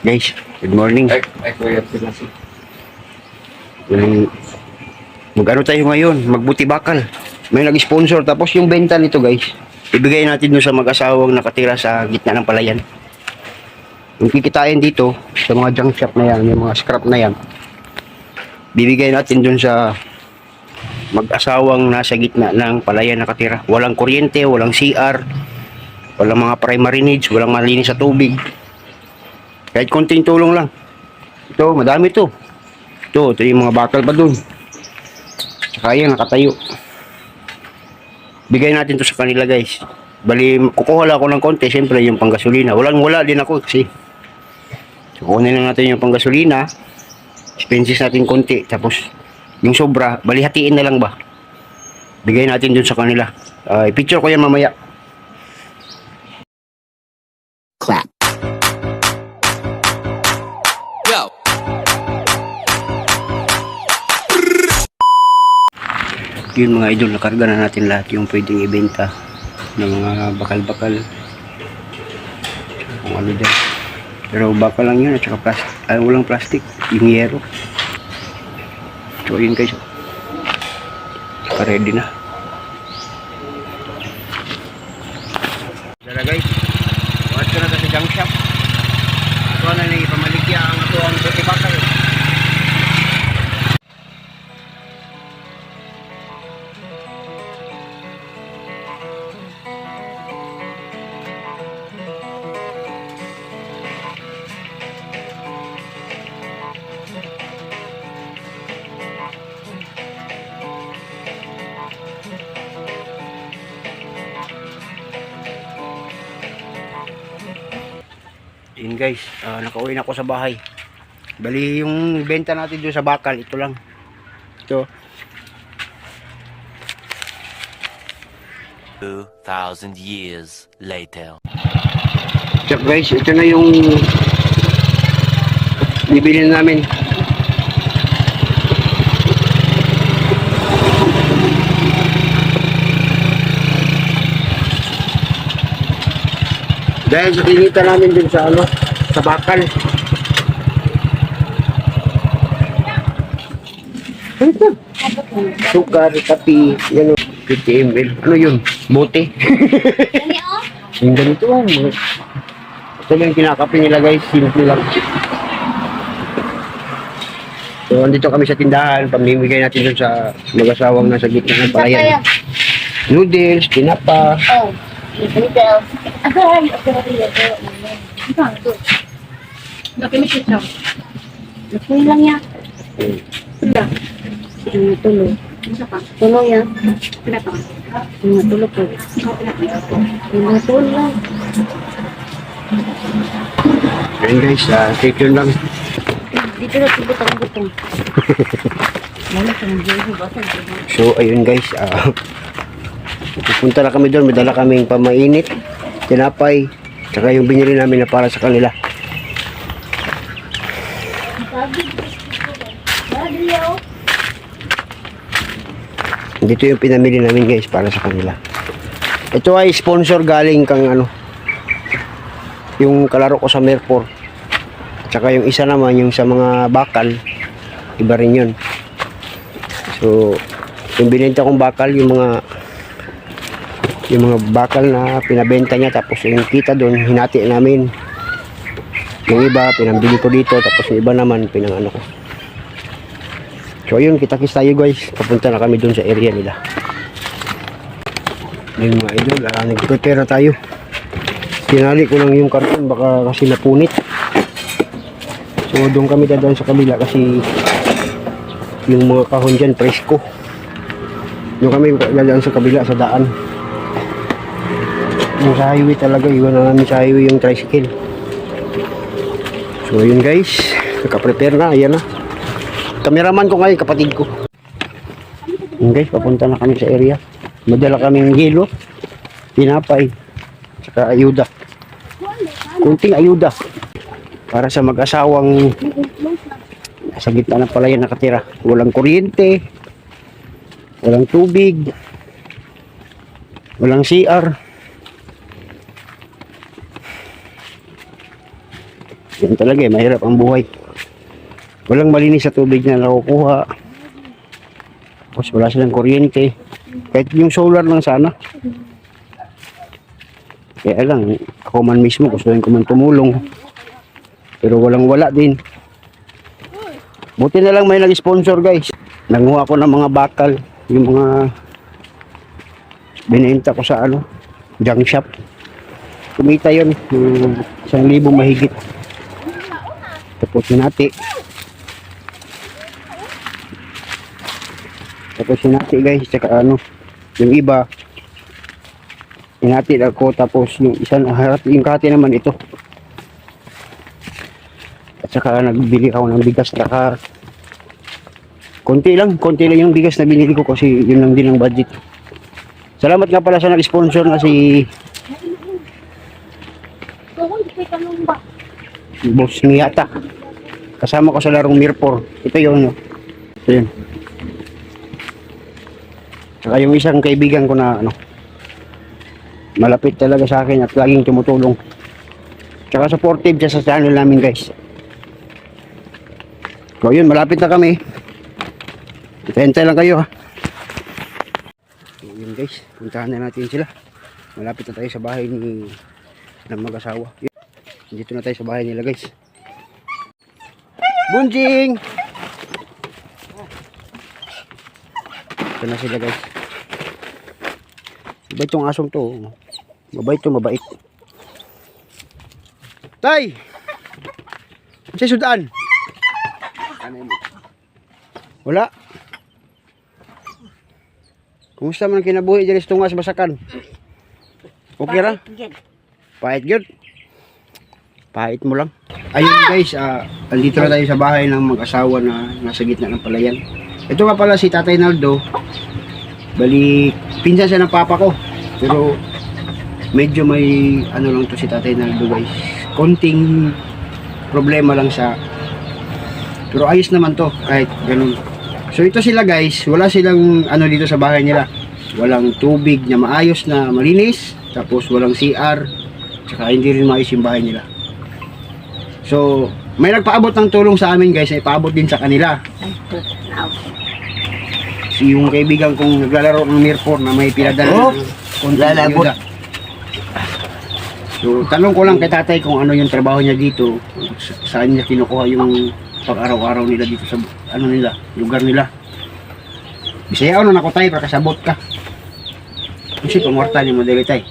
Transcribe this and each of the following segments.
Guys, good morning. Ay, ay, kuya, sila si. Um, mag-ano tayo ngayon? Magbuti bakal. May nag-sponsor. Tapos yung benta nito guys, ibigay natin doon sa mag-asawang nakatira sa gitna ng palayan. Yung kikitain dito, sa mga junk shop na yan, yung mga scrap na yan, bibigay natin doon sa mag-asawang nasa gitna ng palayan nakatira. Walang kuryente, walang CR, walang mga primary needs, walang malinis sa tubig. Kahit konting tulong lang. Ito, madami to. Ito, ito yung mga bakal pa dun. Tsaka yan, nakatayo. Bigay natin to sa kanila guys. Bali, kukuha lang ako ng konti, siyempre yung panggasolina. Walang wala din ako kasi. So, kukunin lang natin yung panggasolina. Expenses natin konti. Tapos, yung sobra, bali hatiin na lang ba? Bigay natin dun sa kanila. Uh, picture ko yan mamaya. Yun mga idol, nakarga na natin lahat yung pwedeng ibenta ng mga bakal-bakal. Kung ano dyan. Pero bakal lang yun at saka plastic, ay walang plastic yung yero. So yun guys. Saka ready na guys, ah, nakauwi na ako sa bahay. Bali yung benta natin doon sa bakal, ito lang. Ito. 2,000 years later. Check guys, ito na yung bibili namin. Dahil sa kinita namin din sa ano, sa bakal. Sukar, kapi, yan o, 50 ml. Ano yun? Bote. Yung ganito ah, ito yung kinakape nila guys, simple lang. So, andito kami sa tindahan, pamimigay natin dun sa mag-asawang nasa gitna ng palayan. Noodles, tinapa, Oh, noodles. Ay, ito. Ito. Mo siya. Laki lang yan. Ito. Ano tulo? Tulo yan. Ano tulo po? Ano tulo lang. Ayun guys, uh, take yun lang. Dito na tibot ang butong. So, ayun guys, ah pupunta na kami doon, may dala kaming pamainit, tinapay, tsaka yung binili namin na para sa kanila. Dito yung pinamili namin guys para sa kanila. Ito ay sponsor galing kang ano, yung kalaro ko sa Merpor. Tsaka yung isa naman, yung sa mga bakal, iba rin yun. So, yung binenta kong bakal, yung mga yung mga bakal na pinabenta niya tapos yung kita doon hinati namin. Yung iba pinambili ko dito tapos yung iba naman pinang ano ko. So yun kita kis tayo guys. Papunta na kami doon sa area nila. Yung mga idol ah, nag-prepare na tayo. Tinali ko lang yung karton baka kasi napunit. So doon kami dadaan sa kabila kasi yung mga kahon dyan presko. Doon kami dadaan sa kabila sa daan yung sa highway talaga iwan na namin sa highway yung tricycle. So yun guys nakaprepare na ayan na. Kameraman ko ngayon kapatid ko. Yun guys papunta na kami sa area. Madala kaming hilo pinapay saka ayuda. Kunting ayuda. Para sa mag-asawang sa gitna ng palayan nakatira. Walang kuryente walang tubig walang CR Yan talaga eh, mahirap ang buhay. Walang malinis sa tubig na nakukuha. Tapos wala silang kuryente. Kahit yung solar lang sana. Kaya lang, ako man mismo, gusto ko man tumulong. Pero walang wala din. Buti na lang may nag-sponsor guys. Nanguha ko ng mga bakal. Yung mga binenta ko sa ano, junk shop. Kumita yun. Isang libo mahigit. Tapos sinati. Tapos sinati guys. Tsaka ano, yung iba. Sinati ako. Tapos yung isang yung kati naman ito. At saka nagbili ako ng bigas. Tsaka konti lang. Konti lang yung bigas na binili ko kasi yun lang din ang budget. Salamat nga pala sa nag-sponsor na si Boss Miyata. Kasama ko sa larong Mirpor. Ito yun. no? Ito yun. Saka yung isang kaibigan ko na ano, malapit talaga sa akin at laging tumutulong. Tsaka supportive siya sa channel namin guys. So yun, malapit na kami. Hintay lang kayo ha. So yun guys, puntahan na natin sila. Malapit na tayo sa bahay ni ng mag-asawa. Dito na tayo sa bahay nila guys. Bunjing! Ito na sila guys. Mabait tong asong to. oh. Mabait to, mabait. Tay! Sa sudan? Wala. Kumusta man kinabuhi dyan sa tungas basakan? Okay ra? Pahit yun. Pahit mo lang. Ayun guys, ah, andito na tayo sa bahay ng mag-asawa na nasa gitna ng palayan. Ito nga pala si Tatay Naldo. Bali, pinsan siya ng papa ko. Pero medyo may ano lang to si Tatay Naldo guys. Konting problema lang siya. Pero ayos naman to kahit ganun. So ito sila guys, wala silang ano dito sa bahay nila. Walang tubig na maayos na malinis. Tapos walang CR. Tsaka hindi rin maayos yung bahay nila. So, may nagpaabot ng tulong sa amin guys, ay paabot din sa kanila. Si yung kaibigan kong naglalaro ng Mirpor na may pinadala Oh, ng konting lalabot. So, tanong ko lang kay tatay kung ano yung trabaho niya dito, sa- saan niya kinukuha yung pag-araw-araw nila dito sa ano nila, lugar nila. Bisaya ano na ko tayo para kasabot ka. Kasi pangwarta ni mo dili tay.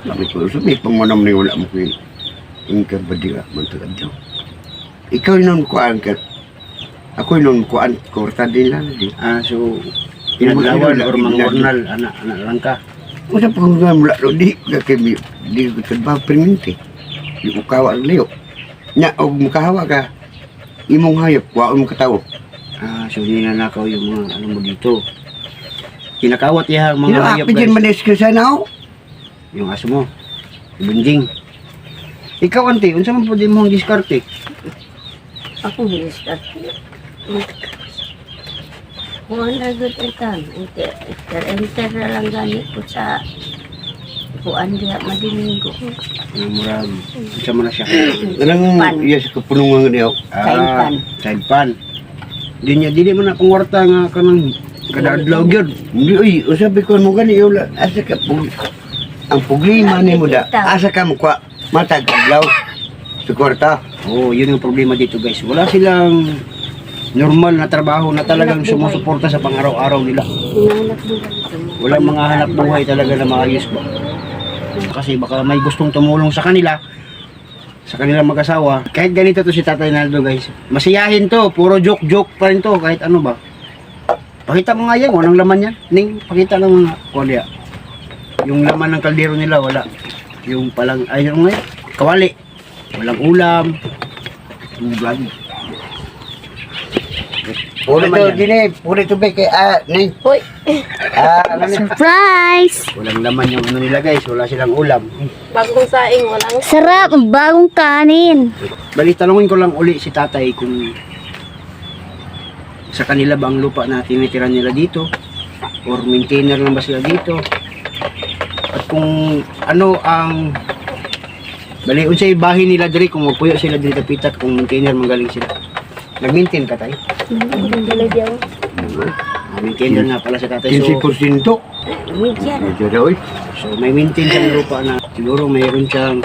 Sabi ko, so may pangunam na wala mo kayo. Ingkar ba di ka mantagad daw? Ikaw yung ko angkat. Ako yung kuan kurta din lang di. Ah, so pinaglawan or mangornal ana ana lang ka. Kung sa pangunam mula lo di ka kay di ko trabaho permanente. Di ko kawa ang layo. Nya og makahawa ka. Imong hayop, wa mo katawo. Ah, so ninanakaw yung mga ano mo dito. Kinakawat ang mga Mga hayop guys. din manis ka sa nao. Yung aso mo. Bunjing. Ikaw ante, unsa man pud imong diskarte? Ako bilis ka. Kung ano good ikan, enter, enter, na lang gani ko sa kuan diya madinig ko. Ang murag unsa man na siya. Anong Pan. iya sa kapunungan niyo? Side pan. Side pan. Di niya dili man akong warta nga kanang kada adlaw gyud. Hindi, uy, usabi ko mo gani, yung la- asa ka pug... Ang problema ni mo da, asa ka mo kwa matag adlaw sa kwarta. Oh, yun yung problema dito guys. Wala silang normal na trabaho na talagang sumusuporta sa pang-araw-araw nila. Walang mga hanap buhay talaga na maayos ba. Kasi baka may gustong tumulong sa kanila, sa kanilang mag-asawa. Kahit ganito to si Tatay Naldo guys. Masiyahin to, puro joke-joke pa rin to, kahit ano ba. Pakita mo nga yan, walang laman yan. Ning, pakita ng kuwalya. Yung laman ng kaldero nila, wala. Yung palang, ay yung nga, kawali. Walang ulam. Ulam. Puro Naman to, dini, puro to be kay, ah, nay, Hoy! ah, ano? Surprise! Walang laman yung ano nila guys, wala silang ulam. Bagong saing, walang Sarap! Ang bagong kanin! Bali, tanungin ko lang uli si tatay kung sa kanila ba ang lupa na tinitira nila dito or maintainer lang ba sila dito at kung ano ang Bali, unsay bahin nila diri kung magpuyo sila diri tapitat kung maintainer magaling sila. Nag-maintain ka tay? Maintainer nga pala sa tatay. So, 15%. Medyan. Medyo na, so may maintain siyang lupa na siguro mayroon siyang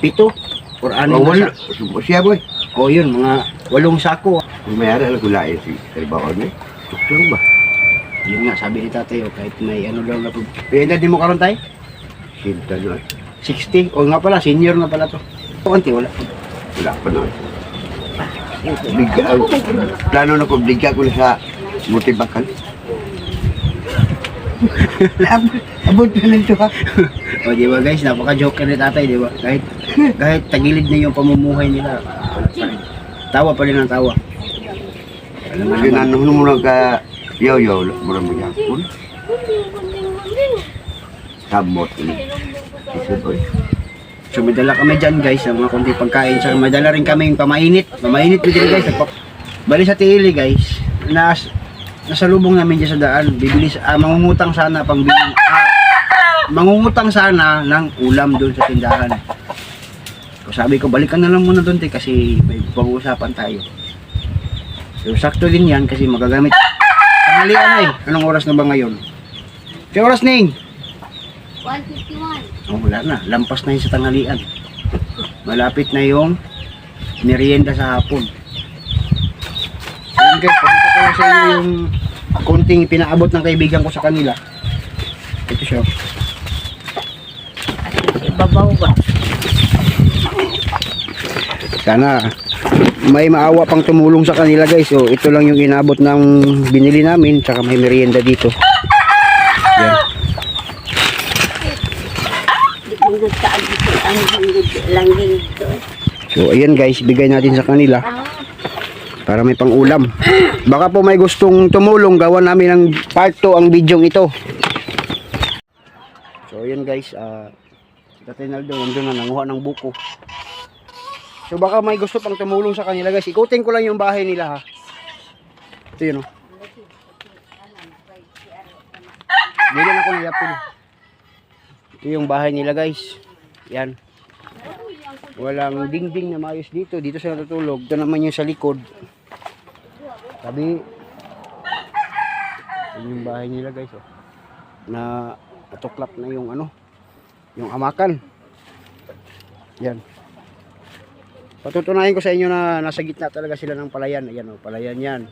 pito or anim Oh, na wala. Siya, boy. O yun, mga walong sako. Kung may ara, gulain si Kalibaon, eh. Doktor ba? Yun nga, sabi ni tatay, oh, kahit may ano daw na pag... Pwede din mo karon tay? Sinta na. 60? O nga pala, senior na pala to. Kunti, wala. Wala pa na. Bigya, ah, plano na ko, bigya ko sa multibakan. Abot na lang ito ha. O di ba guys, napaka-joker ni tatay, di ba? Kahit, kahit tagilid na yung pamumuhay nila. Tawa pa rin ang tawa. Alam mo naman. nanong mo lang ka, yaw yaw, mura mo yapon. Sabot ni. Isa boy. So may kami dyan guys, ng mga konti pagkain. Saka may rin kami yung pamainit. Pamainit din guys. Bali sa Tiili guys, nas, nasa lubong namin dyan sa daan. Bibili, ah, mangungutang sana pang bili, ah, mangungutang sana ng ulam doon sa tindahan. So sabi ko, balikan na lang muna doon kasi may pag-uusapan tayo. So sakto din yan kasi magagamit. Tanghalian na eh. Anong oras na ba ngayon? Kaya oras Ning? 151. Oh, wala na. Lampas na yun sa tanghalian. Malapit na yung merienda sa hapon. Guys, pakita ko lang sa inyo yung konting pinaabot ng kaibigan ko sa kanila. Ito siya. Ibabaw ba? Sana may maawa pang tumulong sa kanila guys. So, ito lang yung inabot ng binili namin. Tsaka may merienda dito. Yan. So, ayan guys, bigay natin sa kanila. Para may pang-ulam. Baka po may gustong tumulong, gawa namin ng part 2 ang video ito. So, ayan guys, ah si Tatay Naldo, nandun na, nanguha ng buko. So, baka may gusto pang tumulong sa kanila guys. Ikutin ko lang yung bahay nila ha. Ito yun oh. Bigyan ako ng yapin. Ito yung bahay nila guys. Yan. Walang dingding na maayos dito. Dito sila natutulog. Ito naman yung sa likod. Sabi, yun yung bahay nila guys. Oh. Na natuklap na yung ano, yung amakan. Yan. Patutunayan ko sa inyo na nasa gitna talaga sila ng palayan. Ayan oh, palayan yan.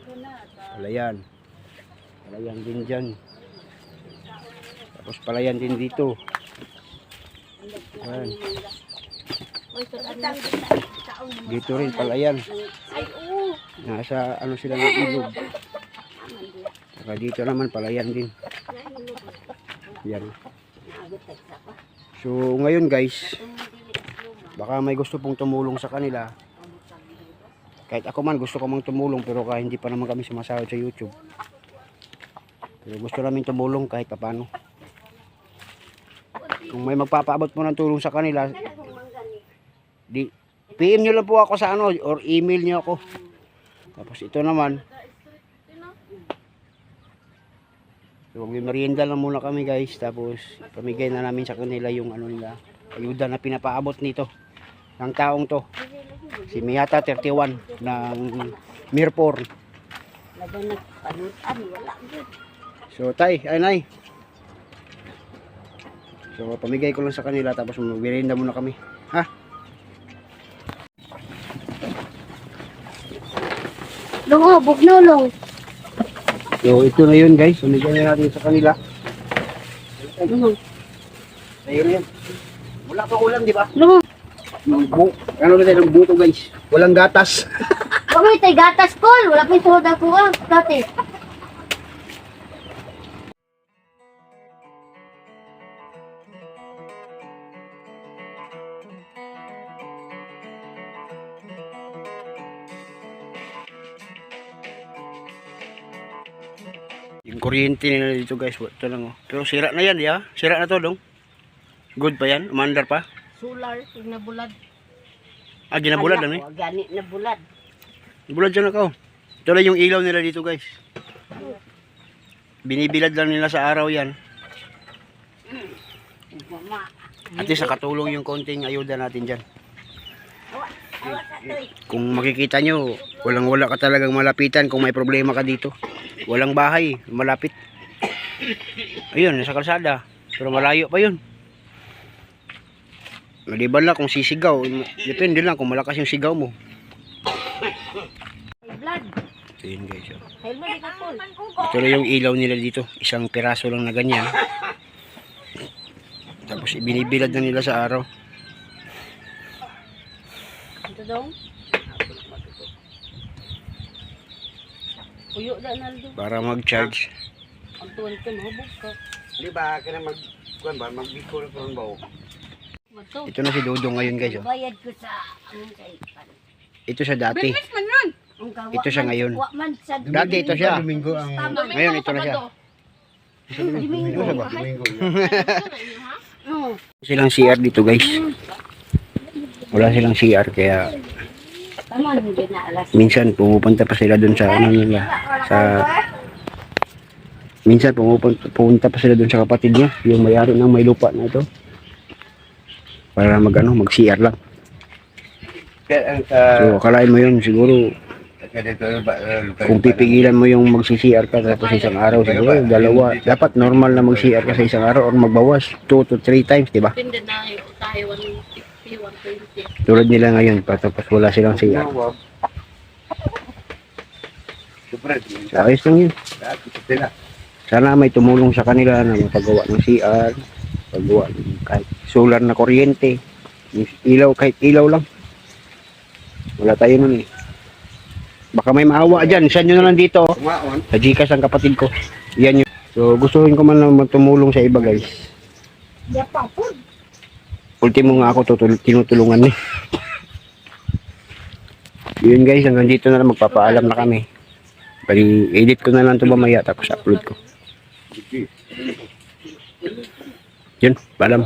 Palayan. Palayan din dyan. Tapos palayan din dito. Yan. Dito rin palayan. Nasa ano sila ng ilog. Saka dito naman palayan din. Yan. So ngayon guys, baka may gusto pong tumulong sa kanila. Kahit ako man gusto ko mang tumulong pero kahit hindi pa naman kami sumasahod sa YouTube. Pero gusto namin tumulong kahit paano. Kung may magpapaabot po ng tulong sa kanila, di PM nyo lang po ako sa ano or email nyo ako. Tapos ito naman. So merienda lang muna kami guys. Tapos pamigay na namin sa kanila yung ano nila. Ayuda na pinapaabot nito. Ng taong to. Si Miyata 31 ng Mirpor. So tay, ay nay. So pamigay ko lang sa kanila tapos merienda muna kami. Ha? Lungo, bugnulong. So ito na yun guys. Pamigay na natin sa kanila. Lungo. Ayun yan. Wala pa ulam, di ba? Lungo. Bu ano na tayo ng buto guys? Walang gatas. Kami tay gatas kol. Wala pa yung soda ko ah. Dati. Yung kuryente nila dito guys, ito lang oh. Pero sira na yan, ya. Sira na to, dong. Good pa yan? Umandar pa? Solar. Pag nabulad. Ah, ginabulad lang eh. Gani na bulad. Bulad dyan ako. Ito lang yung ilaw nila dito guys. Binibilad lang nila sa araw yan. Mama. At least nakatulong yung konting ayuda natin dyan. Kung makikita nyo, walang wala ka talagang malapitan kung may problema ka dito. Walang bahay, malapit. Ayun, nasa kalsada. Pero malayo pa yun. Maliban lang kung sisigaw. Depende lang kung malakas yung sigaw mo. May blood. So yun guys. oh. Ka. Ito na yung ilaw nila dito. Isang piraso lang na ganyan. Tapos ibinibilad na nila sa araw. Ito dong. Puyo na naldo. Para mag-charge. Ang tuwan ka, mahubog ka. Di ba, ka na mag, kuan ba, magbikol ko ng bawo. Ito na si Dodong ngayon guys. Oh. Bayad ko sa anong sa ipan. Ito siya dati. Ang kawa Ito siya man- ngayon. man Dati ito siya. Domingo ang... Ngayon ito na siya. Domingo ba? Domingo. Oo. Silang CR dito guys. Wala silang CR kaya minsan pumupunta pa sila dun sa ano nila. Sa minsan pumupunta, pupunta pa sila dun sa kapatid niya, yung may-ari ng may lupa na ito. Para mag ano, mag CR lang. Sa... So akalain mo yun siguro kung pipigilan mo yung mag-CR ka tapos isang araw siguro dalawa. Dapat normal na mag-CR ka sa isang araw or magbawas 2 to 3 times, di ba? Pindi na yung tayo 150, 120. Tulad nila ngayon, tapos wala silang CR. Ayos lang yun. Sana may tumulong sa kanila na mapagawa ng CR, paggawa kahit solar na kuryente, ilaw, kahit ilaw lang. Wala tayo nun eh. Baka may maawa dyan, saan nyo na lang dito, sa Gcash ang kapatid ko. Yan yun. So, gustuhin ko man lang tumulong sa iba guys. Ultimo nga ako tutul- tinutulungan eh. Yun guys, hanggang dito na lang magpapaalam na kami. Bali, edit ko na lang ito mamaya tapos upload ko. Yun, paalam.